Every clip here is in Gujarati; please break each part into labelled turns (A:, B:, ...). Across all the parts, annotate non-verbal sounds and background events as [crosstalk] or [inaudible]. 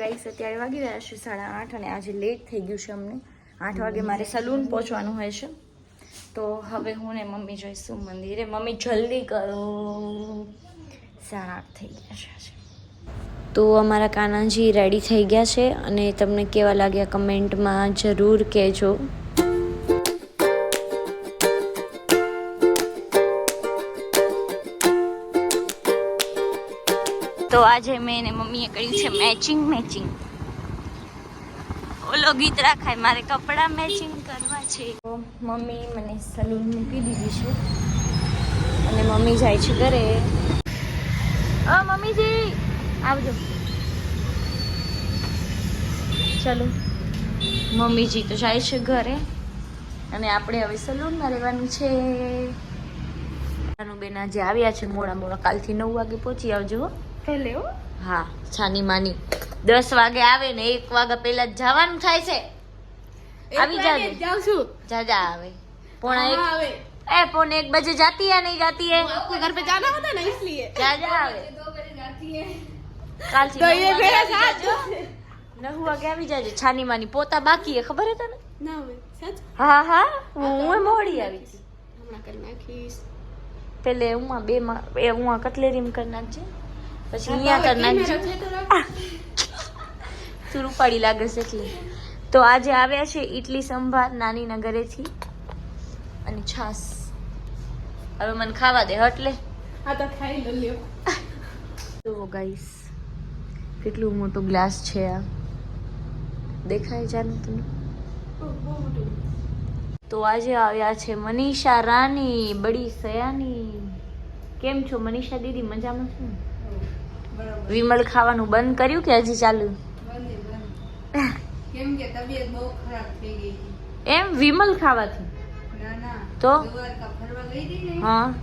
A: ગાઈસ, અત્યારે વાગી રહ્યા છે સાડા આઠ અને આજે લેટ થઈ ગયું છે અમને. આઠ વાગે મારે સલૂન પહોંચવાનું હોય છે. તો હવે હું ને મમ્મી જઈશું મંદિરે. મમ્મી, જલ્દી કરો. સાડા આઠ થઈ ગયા છે તો અમારા કાનાજી રેડી થઈ ગયા છે અને તમને કેવા લાગ્યા કમેન્ટમાં જરૂર કહેજો. તો આજે મેં એને મમ્મીએ કર્યું છે મેચિંગ મેચિંગ ઓલો ગીત રાખાય, મારે કપડાં મેચિંગ કરવા છે. મમ્મી મને સલૂન મૂકી દીધી છે. અને મમ્મી જાય છે ઘરે. અ, મમ્મીજી, આવજો. ચલો. મમ્મીજી તો જાય છે ઘરે. અને આપણે હવે સલૂનમાં રહેવાનું છે. બેન આજે આવ્યા છે મોડા મોડા, કાલથી નવ વાગે પહોંચી આવજો.
B: પહેલે હો
A: હા છાની માની દસ વાગે આવે ને એક વાગ્યા પહેલા જ જવાનું થાય છે આવી જાજે
B: જાઉં છું
A: જાજા આવે પોણા એક
B: हाँ, આવે
A: ए पौने एक बजे जाती है नहीं जाती है
B: आपको घर पे जाना होता ना इसलिए
A: जाजा આવે કાલથી
B: તો
A: નવ
B: એ
A: વાગે
B: मेरा
A: આવી
B: साथ
A: જાજો. નવ વાગે આવી જાજે છાની માની પોતા બાકી હે ખબર હે તને
B: ના હવે સચ
A: હા હા હું મોડી આવી હતી.
B: હમણાં કરી નાખીશ
A: પેલે ઉમાં બે માં એ ઉમાં કટલેરી કરી નાખજે પછી અહીંયા કર નાખજો ચૂરું પાડી લાગે છે એટલે. તો આજે આવ્યા છે ઇડલી સંભાર નાનીના ઘરેથી અને છાસ. હવે મને ખાવા દે હટલે
B: હા તો ખાઈ લ્યો.
A: તો ગાઈસ કેટલું મોટું ગ્લાસ છે આ. દેખાય જાને તને તો આજે આવ્યા છે મનીષા રાની બડી સયાની. કેમ છો મનીષા દીદી મજામાં છું? વિમલ ખાવાનું બંધ કર્યું કે હજી ચાલુ?
B: બંધ બંધ. કેમ કે તબિયત બહુ ખરાબ થઈ ગઈ હતી
A: એમ? વિમલ ખાવાથી?
B: ના ના.
A: તો?
B: દ્વારકા ફરવા ગઈ હતી ને?
A: હા.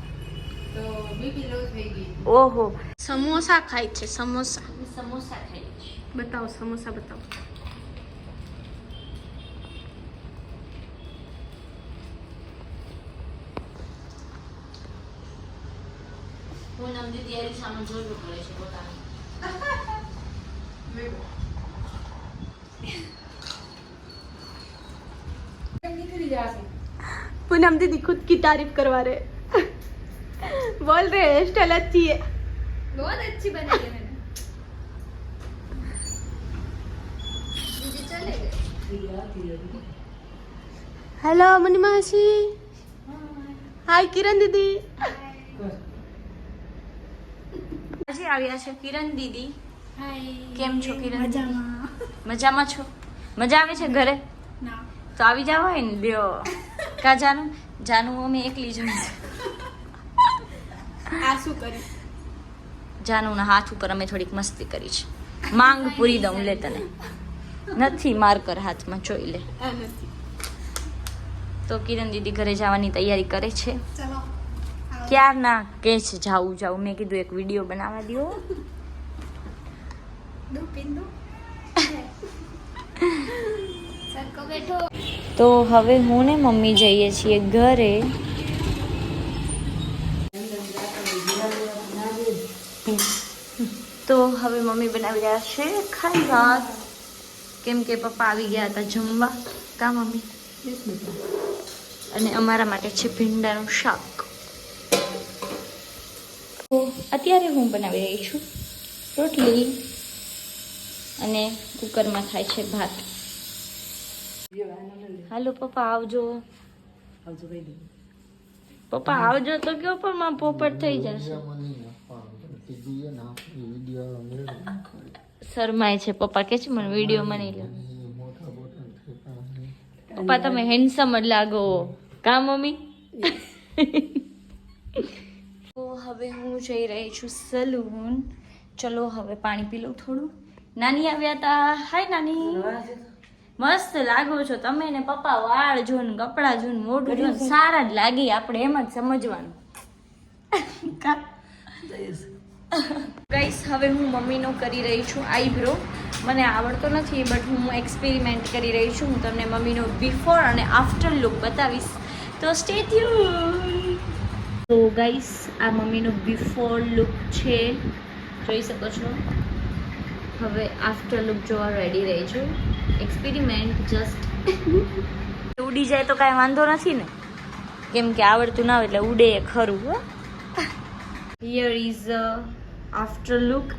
B: તો બીપી લો થઈ ગઈ.
A: ઓહો.
B: સમોસા ખાય છે સમોસા.
A: સમોસા ખાઈ છે.
B: બતાવો સમોસા બતાવો.
A: પૂનમ દીદી એની સામે જોડવું પડે છે પોતાનું.
B: पूनम दीदी खुद की तारीफ करवा रहे बोल रहे हेयर स्टाइल अच्छी है
C: बहुत अच्छी बनाई है मैंने दीदी चले गए
B: हेलो मनी मासी हाय किरण दीदी
A: આજે આવ્યા છે કિરણ દીદી
C: हाय
A: કેમ છો કિરણ?
C: મજામાં.
A: મજામાં છો? મજા આવે છે ઘરે?
C: ના.
A: તો આવી જાવ હોય ને લ્યો. કા જાનું? જાનું અમે એકલી જ
B: આ શું કરે?
A: જાનુના હાથ ઉપર અમે થોડીક મસ્તી કરી છે. માંગ પૂરી દઉં લે તને. નથી માર્કર હાથમાં જોઈ લે. તો કિરણ દીદી ઘરે જવાની તૈયારી કરે છે.
C: ક્યારના
A: ક્યાં ના કે છે જાવું જાવું મેં કીધું એક વીડિયો બનાવવા દો તો હવે હું ને મમ્મી જઈએ છીએ ઘરે. તો હવે મમ્મી બનાવી રહ્યા છે ખાવા કેમ કે પપ્પા આવી ગયા હતા જમવા. કા મમ્મી? અને અમારા માટે છે ભીંડાનું શાક. તો અત્યારે હું બનાવી રહી છું રોટલી. અને કુકરમાં થાય છે ભાત. હાલો, પપ્પા, આવજો. પપ્પા, આવજો તો કયો, પણ માં પોપટ થઈ જશે. શરમાય છે પપ્પા, કે છે મને વીડિયો નહીં લે. પપ્પા, તમે હેન્ડસમ જ લાગો. કા, મમ્મી? તો હવે હું જઈ રહી છું સલૂન ચલો, હવે પાણી પી લઉં થોડું. નાની આવ્યા તા. હાય નાની. મસ્ત લાગો છો તમે ને પપ્પા વાળ જો ને કપડાં જો ને મોઢું જો ને સારા જ લાગે આપણે એમ જ સમજવાનું. ગાઈસ હવે હું મમ્મીનો કરી રહી છું આઈબ્રો. મને આવડતો નથી બટ હું એક્સપેરિમેન્ટ કરી રહી છું. હું તમને મમ્મીનો બિફોર અને આફ્ટર લુક બતાવીશ. તો સ્ટે તો ગાઈસ આ મમ્મીનો બિફોર લુક છે. જોઈ શકો છો? હવે આફ્ટર લુક જોવા રેડી રહી છું એક્સપેરિમેન્ટ જસ્ટ ઉડી જાય તો કાંઈ વાંધો નથી ને કેમ કે આવડતું ના હોય એટલે ઉડે એ ખરું હો હિયર ઇઝ આફ્ટર લુક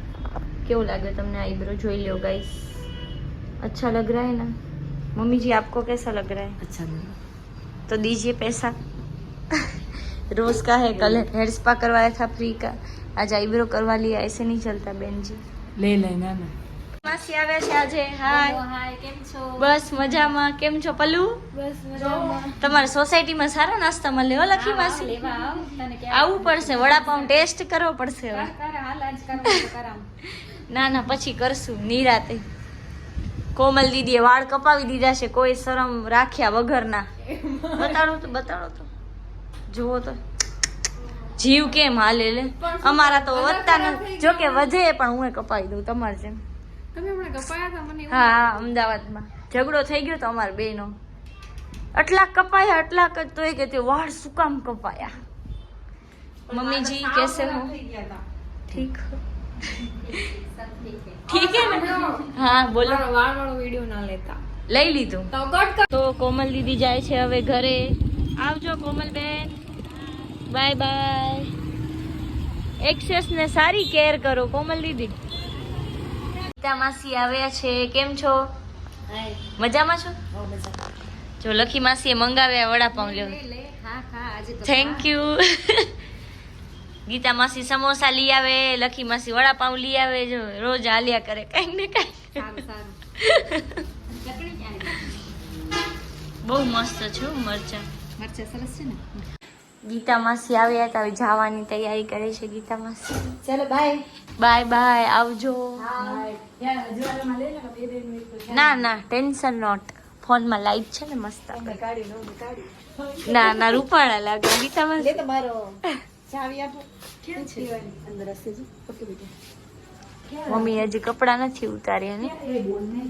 A: કેવું લાગે તમને આઈબ્રો જોઈ લો ગાઈસ अच्छा लग रहा है ना मम्मी जी आपको कैसा लग रहा है
D: अच्छा लगा
A: तो दीजिए पैसा रोज का है कल हेयर स्पा करवाया था फ्री का आज आईब्रो करवा लिया ऐसे नहीं चलता बहन जी
D: લે લે ના ના
A: માસી આવ્યા છે આજે. હાય
C: હાય કેમ છો?
A: બસ મજામાં. કેમ છો પલ્લુ?
C: બસ મજામાં.
A: તમારા સોસાયટીમાં સારો નાસ્તા મળે. હો લખી માસી.
C: લેવા આવ. તને કે
A: આવવું પડશે. વડાપાઉં ટેસ્ટ કરવો પડશે હવે. ના ના પછી કરશું. નિરાતે. કોમલ દીદીએ વાળ કપાવી દીધા છે. કોઈ શરમ રાખ્યા વગરના. બતાડો તો બતાડો તો. જુઓ તો. જીવ કેમ હાલે લે? અમારા તો વધતા જો કે વધે પણ હું કપાઈ દઉં તમારે જેમ. હા અમદાવાદમાં. ઝઘડો થઈ ગયો તો અમાર બેનો આટલા કપાયા આટલા તો એ કે વાળ શું કામ કપાયા મમ્મીજી કેસે હું? ઠીક. ઠીક હે? ને હા? બોલો.
C: વાળ વાળો વિડિયો ના લેતા.
A: લઈ લીધું.
C: તો
A: કોમલ દીદી જાય છે હવે ઘરે. આવજો કોમલ બેન. Bye bye. એક્સેસને સારી કેર કરો કોમલ દીદી. ગીતા માસી આવ્યા છે કેમ છો? મજામાં છો? જો લખી માસીએ મંગાવ્યા વડાપાઉં લ્યો થેન્ક યુ ગીતા માસી સમોસા લઈ આવે લખી માસી વડાપાઉં લઈ આવે જો રોજ હાલ્યા કરે કંઈક ને કંઈક [laughs] બહુ મસ્ત છું મરચા.
C: મરચા સરસ છે ને?
A: ગીતા માસી આવ્યા હતા હવે જવાની તૈયારી કરે છે ગીતા માસી
D: ચાલો બાય
A: બાય બાય આવજો.
D: ને
A: ના ના ટેન્શન નોટ. ફોનમાં લાઈટ છે ને મસ્ત ના ના રૂપાળા લાગે ગીતા
D: લે
A: માસી
D: તમારો ચાવી આપો. કેમ છે? અંદર હશે જો. ઓકે બેટા.
A: મમ્મી હજી કપડાં નથી ઉતાર્યા ને.
D: એ બોલ ને.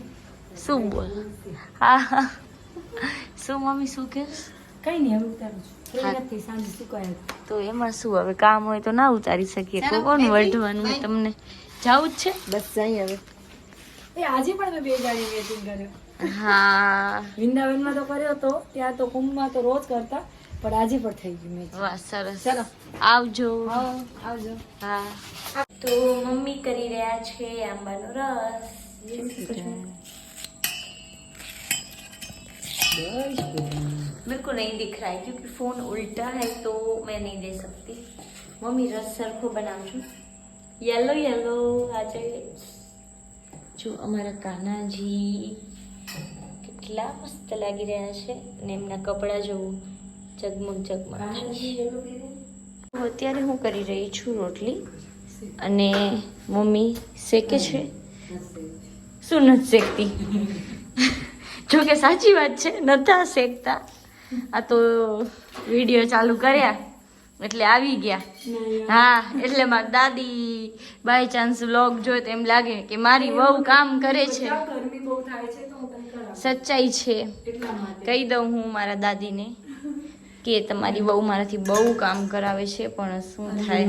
A: શું બોલ? હા હા. શું મમ્મી શું કે
D: કઈ નહીં હવે ઉતારું છું.
A: તો એમાં શું હવે કામ હોય તો ના ઉતારી શકીએ. તો કોણ વઢવાનું? તમને જવું જ છે?
D: બસ જઈ હવે. એ આજે પણ મેં બે ગાડી વેટિંગ કર્યો.
A: હા.
D: વૃંદાવનમાં તો કર્યો તો ત્યાં તો કુંભમાં તો રોજ કરતા પણ આજે પણ થઈ ગયું મેં.
A: વાહ સરસ.
D: ચલો.
A: આવજો.
D: હા આવજો.
A: હા. તો મમ્મી કરી રહ્યા છે આંબાનો રસ. मेरे को नहीं दिख रहा है क्योंकि फोन उल्टा है तो मैं नहीं दे सकती मम्मी रस સરખો બનાવજો યલો યલો આજે જો અમારા કાનાજી કેટલા મસ્ત લાગી રહ્યા છે અને એમના કપડાં જોવું જગમગ જગમગ થાય છે તો અત્યારે હું કરી રહી છું રોટલી અને મમ્મી શેકે છે શું નથી શેકતી જો કે સાચી વાત છે નતા શેકતા આ તો વીડિયો ચાલુ કર્યા એટલે આવી ગયા. હા એટલે મારી દાદી બાય ચાન્સ વ્લોગ જોયો તો એમ લાગે કે મારી વહુ કામ કરે છે.
D: બહુ
A: સચ્ચાઈ છે. કહી દઉં હું મારા દાદીને કે તમારી બહુ મારાથી બહુ કામ કરાવે છે પણ શું થાય?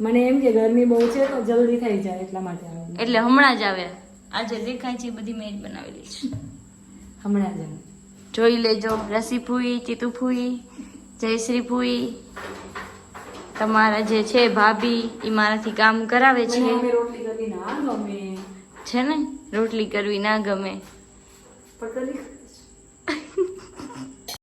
D: મને એમ કે ગરમી બહુ છે તો જલ્દી થઈ જાય એટલા માટે
A: એટલે હમણાં જ આવ્યા. આજે દેખાય છે બધી મેં બનાવેલી છે.
D: હમણાં જ.
A: જોઈ લેજો. રસી ફૂઈ ચીતુ ફૂઈ જયશ્રી ફૂઈ. તમારા જે છે ભાભી એ મારાથી કામ કરાવે છે. છે ને? રોટલી કરવી ના ગમે.